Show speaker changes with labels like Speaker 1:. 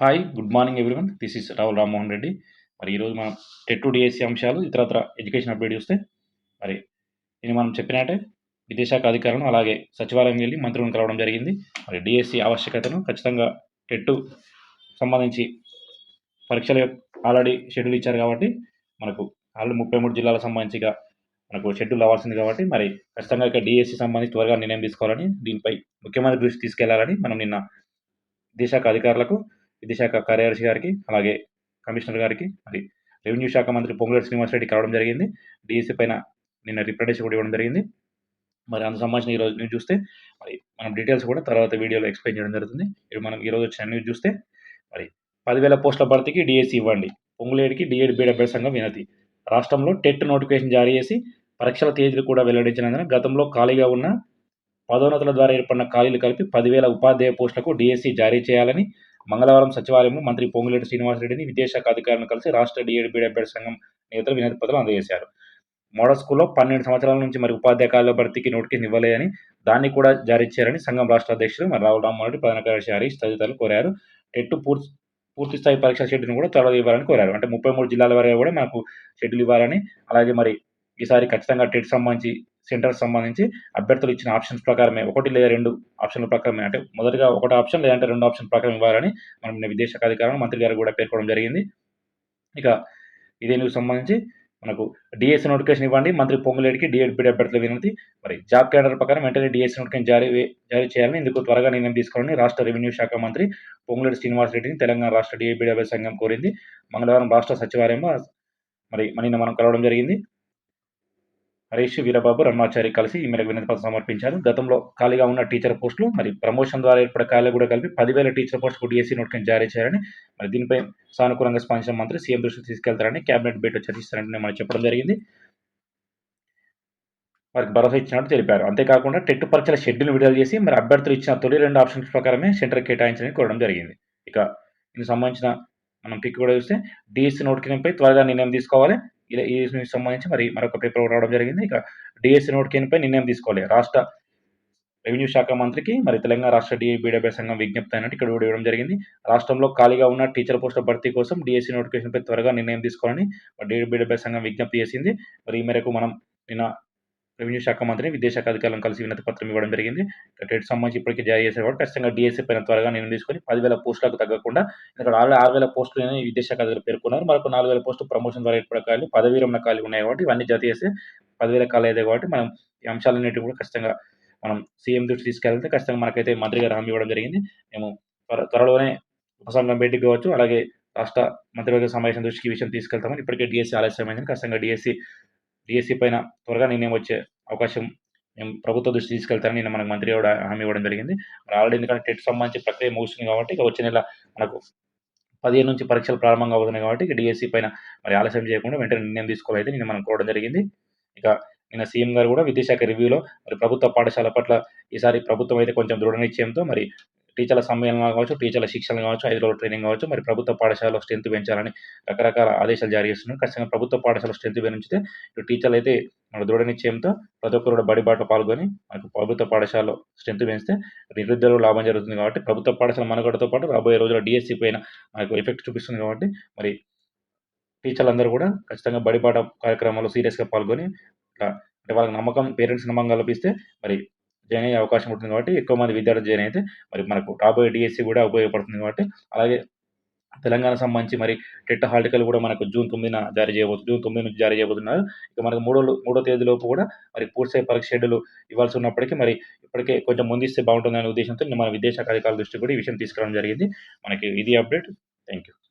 Speaker 1: Hi good morning everyone this is Rahul Rammohan Reddy మరి ఈరోజు మనం టెట్ డిఎస్సి అంశాలు ఇతరత్ర ఎడ్యుకేషన్ అప్డేట్ చూస్తే మరి ఇది మనం చెప్పినట్టే విదేశాఖ అధికారులను అలాగే సచివాలయం వెళ్ళి మంత్రులను కలవడం జరిగింది. మరి డిఎస్సి ఆవశ్యకతను ఖచ్చితంగా టెట్ సంబంధించి పరీక్షలు ఆల్రెడీ షెడ్యూల్ ఇచ్చారు కాబట్టి మనకు ఆల్రెడీ ముప్పై మూడు జిల్లాలకు సంబంధించిగా మనకు షెడ్యూల్ అవ్వాల్సింది కాబట్టి మరి ఖచ్చితంగా ఇక్కడ డిఎస్సి సంబంధించి త్వరగా నిర్ణయం తీసుకోవాలని దీనిపై ముఖ్యమంత్రి దృష్టి తీసుకెళ్ళాలని మనం నిన్న దేశాఖ అధికారులకు విద్యాశాఖ కార్యదర్శి గారికి అలాగే కమిషనర్ గారికి మరి రెవెన్యూ శాఖ మంత్రి పొంగులేటి శ్రీనివాసరెడ్డి కలవడం జరిగింది. డిఎస్సీ పైన నిన్న రిప్రజెంటేషన్ కూడా ఇవ్వడం జరిగింది. మరి అందుకు సంబంధించిన ఈరోజు న్యూస్ చూస్తే మరి మనం డీటెయిల్స్ కూడా తర్వాత వీడియోలో ఎక్స్ప్లెయిన్ చేయడం జరుగుతుంది. ఇప్పుడు మనం ఈరోజు వచ్చిన న్యూస్ చూస్తే మరి పదివేల పోస్టుల భర్తీకి డిఎస్సీ ఇవ్వండి. పొంగులేడికి డిఎడ్ బీడబ్ల్యూ సంఘం వినతి. రాష్ట్రంలో టెట్ నోటిఫికేషన్ జారీ చేసి పరీక్షల తేదీలు కూడా వెల్లడించినందున గతంలో ఖాళీగా ఉన్న పదోన్నతుల ద్వారా ఏర్పడిన ఖాళీలు కలిపి పదివేల ఉపాధ్యాయ పోస్టులకు డిఎస్సి జారీ చేయాలని మంగళవారం సచివాలయంలో మంత్రి పొంగులేటి శ్రీనివాసరెడ్డిని విద్యాశాఖ అధికారులను కలిసి రాష్ట్ర డిఎడ్ సంఘం నేతలు వినతి పత్రం అందజేశారు. మోడల్ స్కూల్లో పన్నెండు సంవత్సరాల నుంచి మరి ఉపాధ్యాయ భర్తీకి నోటికి ఇవ్వలేదని దాన్ని కూడా జారీ చేయాలని సంఘం రాష్ట్ర అధ్యక్షుడు మరి రావు రామ్మోహన్ ప్రధాన కార్యదర్శి హరీష్ తదితరులు కోరారు. టెట్ పూర్తి పూర్తి స్థాయి పరీక్ష షెడ్యూల్ను కూడా త్వరలో ఇవ్వాలని కోరారు. అంటే ముప్పై మూడు జిల్లాల వరకు కూడా మనకు షెడ్యూల్ ఇవ్వాలని అలాగే మరి ఈసారి ఖచ్చితంగా టెట్ సంబంధించి సెంటర్ సంబంధించి అభ్యర్థులు ఇచ్చిన ఆప్షన్స్ ప్రకారమే ఒకటి లేదా రెండు ఆప్షన్ల ప్రకారమే. అంటే మొదటిగా ఒకటి ఆప్షన్ లేదంటే రెండు ఆప్షన్ ప్రకారం ఇవ్వాలని మనం విదేశాఖ అధికారులు మంత్రి గారు కూడా పేర్కొనడం జరిగింది. ఇక ఇదే న్యూస్ సంబంధించి మనకు డిఎస్సీ నోటిఫికేషన్ ఇవ్వండి. మంత్రి పొంగులేడికి డిఎడ్బిడి అభ్యర్థుల వినతి. మరి జాబ్ క్యాడర్ ప్రకారం వెంటనే డిఎస్సీ నోటిఫికేషన్ జారీ జారీ చేయాలని ఇందుకు త్వరగా నిర్ణయం తీసుకోవాలని రాష్ట్ర రెవెన్యూ శాఖ మంత్రి పొంగులేడి శ్రీనివాసరెడ్డిని తెలంగాణ రాష్ట్ర డిఎడ్పీడీ సంఘం కోరింది. మంగళవారం రాష్ట్ర సచివాలయంలో మరి నిన్న మనం కలవడం జరిగింది. హరీష్ వీరబాబు రమణాచారి కలిసి ఈ మేరకు వినతి పత్రం సమర్పించారు. గతంలో ఖాళీగా ఉన్న టీచర్ పోస్టులు మరి ప్రమోషన్ ద్వారా ఏర్పడే ఖాళీ కూడా కలిపి పదివేల టీచర్ పోస్టులకు డిఎస్సీ నోటిఫికేషన్ జారీ చేయాలని మరి దీనిపై సానుకూలంగా స్పందించిన మంత్రి సీఎం దృష్టికి తీసుకెళ్తారని కేబినెట్ భేటీ చర్చిస్తారని మనం చెప్పడం జరిగింది. వారికి భరోసా ఇచ్చినట్టు తెలిపారు. అంతేకాకుండా టెట్ పరీక్షల షెడ్యూల్ విడుదల చేసి మరి అభ్యర్థులు ఇచ్చిన తొలి రెండు ఆప్షన్స్ ప్రకారమే సెంటర్ కేటాయించాలని కోరడం జరిగింది. ఇక దీనికి సంబంధించిన మనం పిక్ కూడా చూస్తే డిఎస్సీ నోటిఫికేషన్పై త్వరగా నిర్ణయం తీసుకోవాలి. ఇలా ఈ సంబంధించి మరి మరొక పేపర్ రావడం జరిగింది. ఇక డిఎస్సి నోటిఫికేషన్పై నిర్ణయం తీసుకోవాలి. రాష్ట్ర రెవెన్యూ శాఖ మంత్రికి మరి తెలంగాణ రాష్ట్ర డిఏబీడబ్ల్యూ సంఘం విజ్ఞప్తి అయినట్టు ఇక్కడ ఇవ్వడం జరిగింది. రాష్ట్రంలో ఖాళీగా ఉన్న టీచర్ పోస్టుల భర్తీ కోసం డిఎస్సి నోటిఫికేషన్పై త్వరగా నిర్ణయం తీసుకోవాలని డిఏబీడబ్ల్యూ సంఘం విజ్ఞప్తి చేసింది. మరి ఈ మేరకు మనం నిన్న రెవెన్యూ శాఖ మంత్రిని విద్యాశాఖ అధికారులను కలిసి వినతి పత్రం ఇవ్వడం జరిగింది. టెట్ సంబంధించి ఇప్పటికీ జారీ చేసేవాడు ఖచ్చితంగా డిఎస్సీ పైన త్వరగా నేను తీసుకొని పదివేల పోస్టులకు తగ్గకుండా ఇక్కడ ఆల్రెడీ ఆరు వేల పోస్టులు విదేశాఖ అధికారులు పేర్కొన్నారు. మరొక నాలుగు వేల పోస్టు ప్రమోషన్ ద్వారా ఏర్పడే ఖాళీలు పదవీ రమణ ఖాళీ ఉన్నాయి కాబట్టి ఇవన్నీ జత చేస్తే పదివేల ఖాళీ అయితే కాబట్టి మనం ఈ అంశాలన్నింటినీ కూడా ఖచ్చితంగా మనం సీఎం దృష్టి తీసుకెళ్తే ఖచ్చితంగా మనకైతే మంత్రి గారు హామీ ఇవ్వడం జరిగింది. మేము త్వరలోనే ఉపసంఘం భేటీకి కావచ్చు అలాగే రాష్ట్ర మంత్రివర్గ సమావేశం దృష్టికి విషయం తీసుకెళ్తామని ఇప్పటికే డిఎస్సీ ఆలస్యమైంది ఖచ్చితంగా డిఎస్సీ డిఎస్సీ పైన త్వరగా నిర్ణయం వచ్చే అవకాశం మేము ప్రభుత్వ దృష్టి తీసుకెళ్తారని నిన్న మనకు మంత్రి కూడా హామీ ఇవ్వడం జరిగింది. మరి ఆల్రెడీ ఎందుకంటే టెట్ సంబంధించి ప్రక్రియ ముగుస్తుంది కాబట్టి ఇక వచ్చే నెల మనకు పదిహేను నుంచి పరీక్షలు ప్రారంభంగా అవుతున్నాయి కాబట్టి ఇక డిఎస్సీ పైన మరి ఆలస్యం చేయకుండా వెంటనే నిర్ణయం తీసుకోవాలైతే నిన్న మనం కోవడం జరిగింది. ఇక నిన్న సీఎం గారు కూడా విద్యాశాఖ రివ్యూలో మరి ప్రభుత్వ పాఠశాల పట్ల ఈసారి ప్రభుత్వం అయితే కొంచెం దృఢ నిశ్చయంతో మరి టీచర్ల సమ్మేళనం కావచ్చు టీచర్ల శిక్షణ కావచ్చు ఐదు రోజుల ట్రైనింగ్ కావచ్చు. మరి ప్రభుత్వ పాఠశాలలో స్ట్రెంత్ పెంచాలని రకరకాల ఆదేశాలు జారీ చేస్తున్నారు. ఖచ్చితంగా ప్రభుత్వ పాఠశాల స్ట్రెంత్ పెంచితే టీచర్లు అయితే మన దృఢ నిశ్చయంతో ప్రతి ఒక్కరు కూడా బడిబాట పాల్గొని మనకు ప్రభుత్వ పాఠశాలలో స్ట్రెంత్ పెంచితే నిరుద్యోగులు లాభం జరుగుతుంది కాబట్టి ప్రభుత్వ పాఠశాల మనుగడతో పాటు రాబోయే రోజుల్లో డిఎస్సీ పైన మనకు ఎఫెక్ట్ చూపిస్తుంది కాబట్టి మరి టీచర్లందరూ కూడా ఖచ్చితంగా బడిబాట కార్యక్రమాల్లో సీరియస్గా పాల్గొని అంటే వాళ్ళకి నమ్మకం పేరెంట్స్ నమ్మకం కల్పిస్తే మరి జాయిన్ అయ్యే అవకాశం ఉంటుంది కాబట్టి ఎక్కువ మంది విద్యార్థులు జాయిన్ అయితే మరి మనకు రాబోయే డిఎస్సి కూడా ఉపయోగపడుతుంది కాబట్టి అలాగే తెలంగాణ సంబంధించి మరి టెట్ హార్టికల్ కూడా మనకు జూన్ తొమ్మిదిన జారీ చేయబోతుంది జూన్ తొమ్మిది నుంచి జారీ చేయబోతున్నారు. ఇక మనకు మూడో మూడో తేదీలోపు కూడా మరి పూర్తి పరీక్ష షెడ్యూల్ ఇవ్వాల్సి ఉన్నప్పటికీ మరి ఇప్పటికే కొంచెం ముందిస్తే బాగుంటుందనే ఉద్దేశంతో మన విదేశాఖ అధికారుల దృష్టి కూడా ఈ విషయం తీసుకురావడం జరిగింది. మనకి ఇది అప్డేట్. Thank you